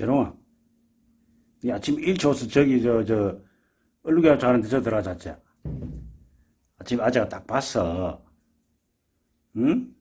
재롱아, 니 아침 일찍 와서 저기, 저, 저, 얼룩이하고 자는데 저 들어가자. 아침 아재가 딱 봤어. 응?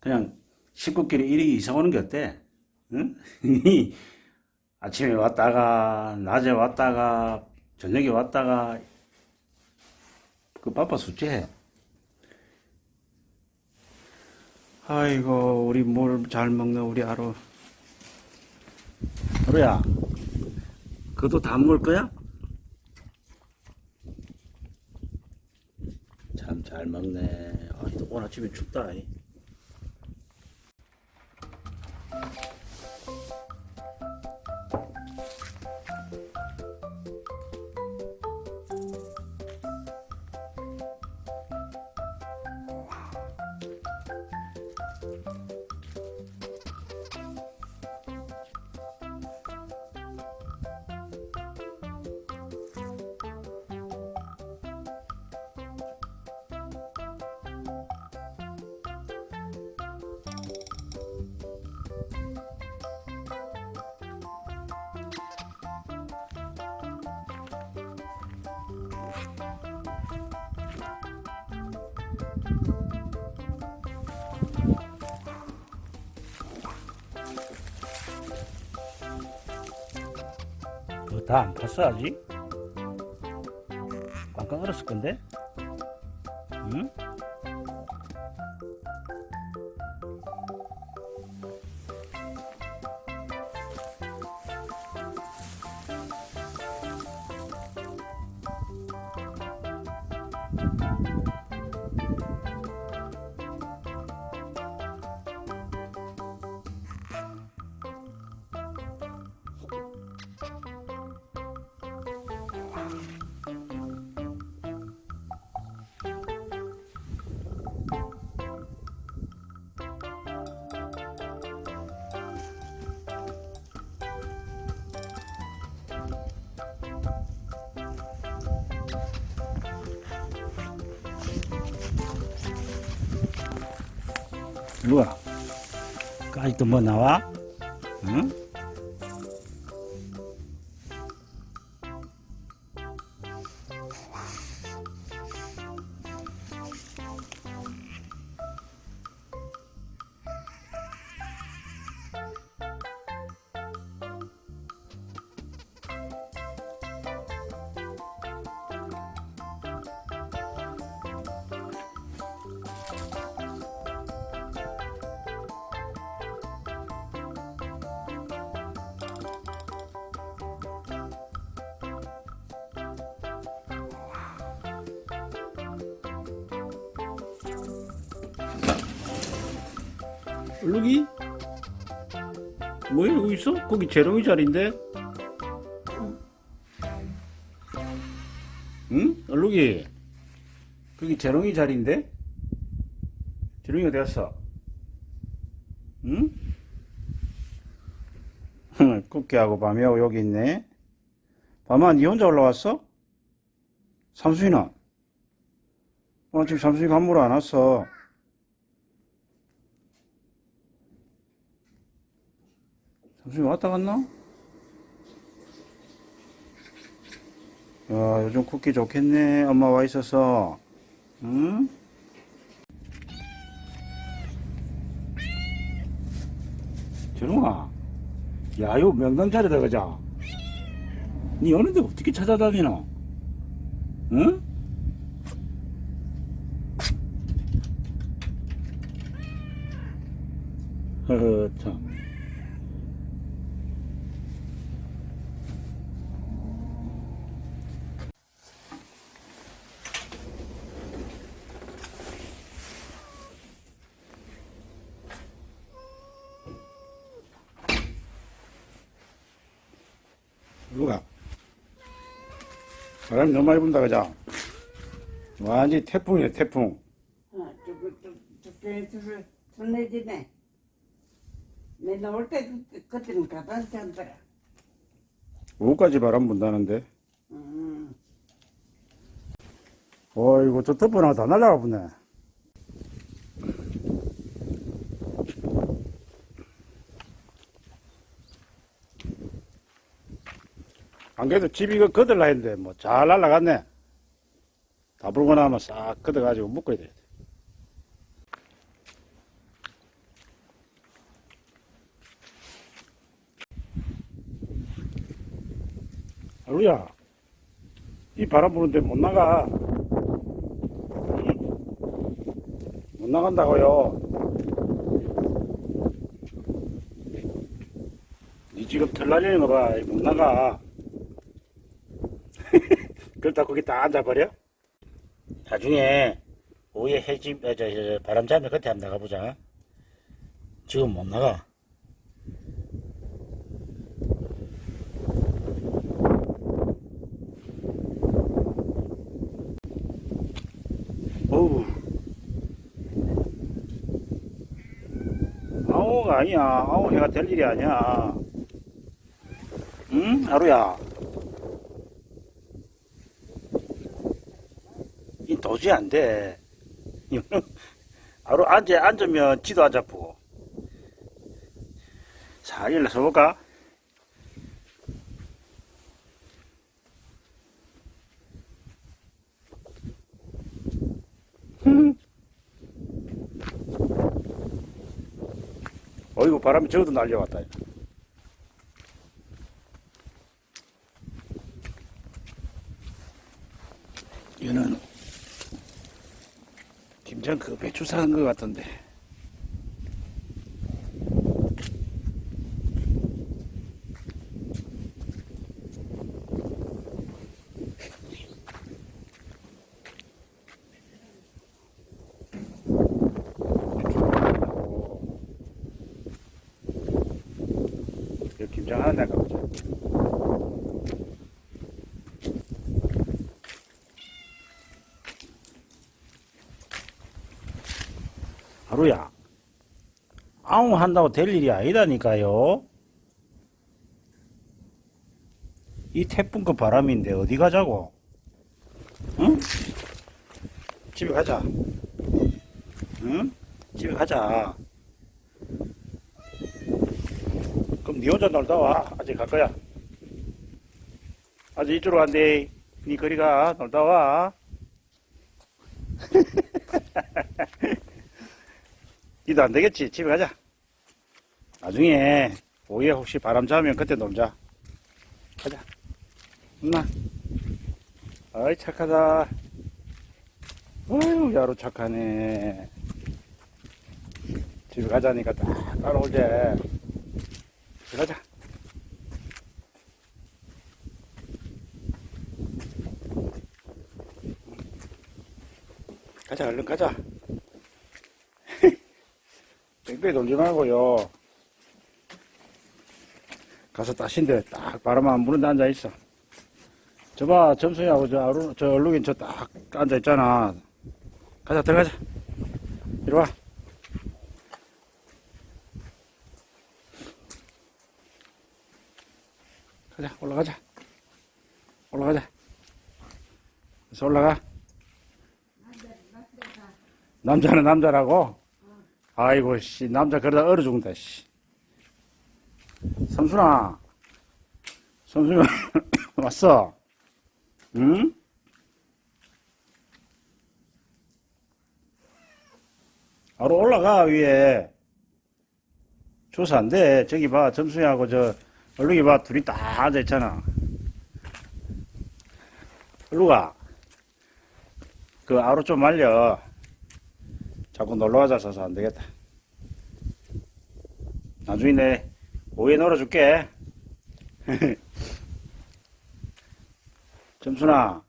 그냥 식구끼리 이리 이사 오는 게 어때? 응? 아침에 왔다가, 낮에 왔다가, 저녁에 왔다가, 그 바빠 숙제해. 아이고, 우리 뭘 잘 먹는 우리 아로. 아로야, 그것도 다 먹을 거야? 참 잘 먹네. 아, 오늘 아침에 춥다. 이. 다 안 탔어, 아직? 꽝꽝 얼었을 건데? 응? 누가? 그 아직도 뭐 나와? 응? 얼룩이? 뭐야 여기 있어? 거기 재롱이 자리인데? 응? 얼룩이 거기 재롱이 자리인데? 재롱이 어디 갔어? 응? 꽃게하고 밤이하고 여기 있네 밤아 니 혼자 올라왔어? 삼수이는? 오늘 지금 한 물어 안 왔어 삼순이 왔다 갔나? 야, 요즘 쿠키 좋겠네. 엄마 와 있어서. 응? 재롱아. 야, 요 명당 자리다, 그자. 니 어느 데 어떻게 찾아다니노? 응? 허허, 참. 누가? 바람이 너무 많이 분다, 그자. 완전 태풍이야, 태풍. 어, 둘을 둘내지네. 내 나올 때 그- 그때는 가다 잔더라. 오후까지 바람 분다는데. 음, 어이구, 저 덮어놔 다 날라가 보네. 그래도 집 이거 거들라 했는데 뭐 잘 날라갔네. 다 불고 나면 싹 걷어가지고 묶어야 돼. 아루야, 이 바람 부는데 못 나가. 응? 못 나간다고요. 니 지금 털 날리는 거 봐. 못 나가. 그렇다 거기 다 앉아버려? 나중에 오후에 해집, 어, 저, 저, 저, 바람 잡으면 그때 한번 나가보자. 지금 못 나가. 어우. 아우가 아니야. 아우 해가 될 일이 아니야. 응? 하루야. 이 도저히 안 돼. 하루 앉아, 앉으면 지도 안 잡고. 자, 일어서 볼까? 어이구, 바람이 저도 날려왔다. 이거는 김장 그 배추 사는 것 같던데. 김장 하나 나가보자. 하루야. 아웅 한다고 될 일이 아니다니까요. 이 태풍급 바람인데 어디 가자고? 응? 집에 가자. 응? 집에 가자. 그럼 니 혼자 놀다 와. 아직 갈 거야. 아직 이쪽으로 간대. 니 거리 가. 놀다 와. 니도 안 되겠지. 집에 가자. 나중에 오후에 혹시 바람 잡으면 그때 놀자. 가자. 누나. 아이 착하다. 어휴 야로 착하네. 집에 가자니까 딱 따라오제. 가자. 가자 얼른 가자. 뺑뺑이 돌지 말고요. 가서 따신데 딱 바람 안 부는데 앉아 있어. 저봐 점수하고 저 아루 저 얼룩인 저 딱 앉아 있잖아. 가자 들어가자. 이리 와. 가자 올라가자. 올라가자. 그래서 올라가. 남자는 남자라고. 아이고 씨 남자 그러다 얼어 죽는다 씨. 삼순아, 삼순이 왔어? 응? 바로 올라가 위에. 조사 안 돼. 저기 봐 점수하고 저 얼룩이 봐 둘이 딱 앉아 있잖아. 얼룩아, 그 아로 좀 말려. 자꾸 놀러 가자 서서 안 되겠다. 나중에 내 오후에 놀아줄게. 점순아,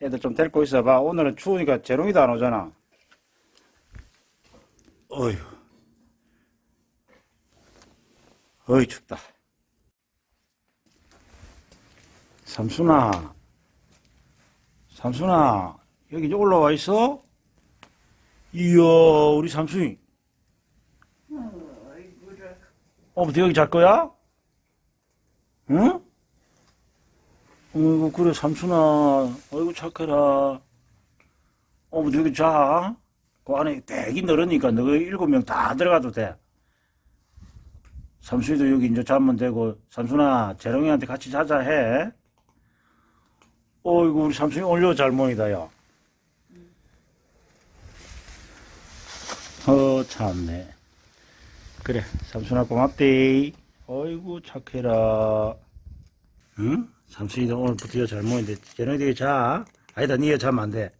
애들 좀 데리고 있어봐. 오늘은 추우니까 재롱이도 안 오잖아. 어휴. 어이, 춥다. 삼순아, 삼순아, 여기 이제 올라와 있어? 이야, 우리 삼순이. 어이구를. 어부터 여기 잘 거야? 응? 어이구, 그래, 삼순아. 어이구, 착해라. 어부터 여기 자. 그 안에 되게 넓으니까 너 일곱 명 다 들어가도 돼. 삼순이도 여기 이제 자면 되고, 삼순아, 재롱이한테 같이 자자 해. 어이구, 우리 삼촌이 올려 잘 모이다, 야. 어, 참네. 그래, 삼촌아 고맙대. 어이구, 착해라. 응? 삼촌이도 오늘부터 잘 모이는데, 쟤네들이 자. 아니다, 니가 자면 안 돼.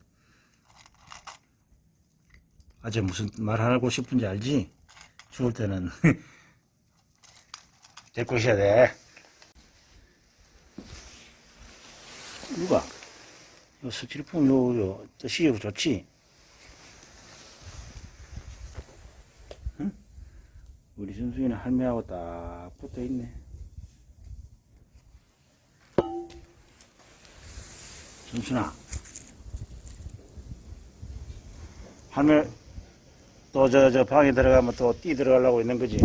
아재 무슨 말 하고 싶은지 알지? 죽을 때는. 데리고 있어야 돼. 누가? 요 스티로폼 요, 요, 요 좋지? 우리 순수이는 할매하고 딱 붙어 있네. 순순아. 할매, 또 저, 저 방에 들어가면 또 뛰 들어가려고 있는 거지?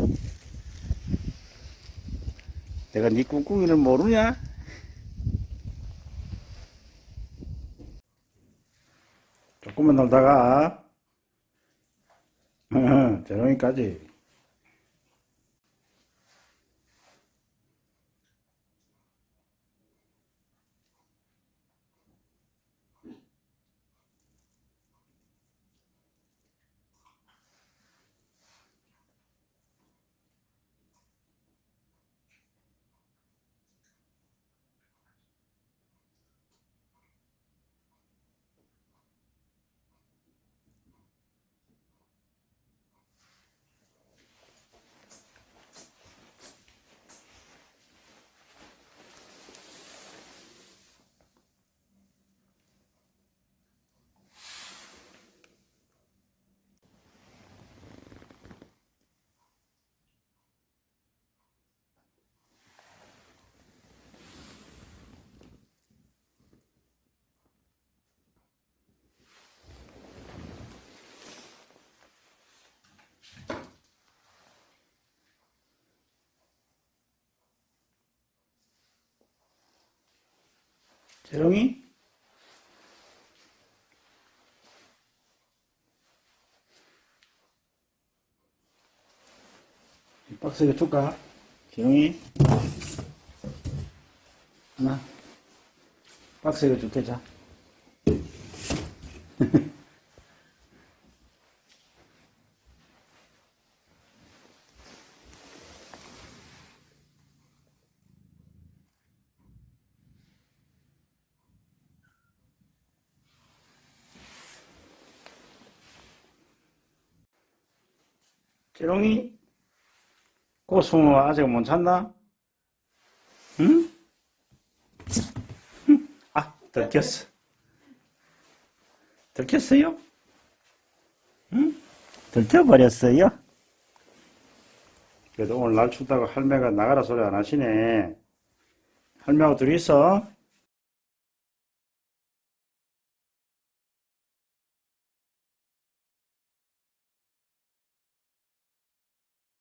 내가 네 꿍꿍이를 모르냐? 조금만 놀다가 저녁이까지 재롱이? 이 박스에 줄까? 재롱이? 하나? 박스에 줄게, 자. 재롱이? 고승우 아직 못 찾나? 응? 응? 아, 들켰어. 들켰어요? 응? 들켜버렸어요? 그래도 오늘 날 춥다고 할매가 나가라 소리 안 하시네. 할매하고 둘이 있어?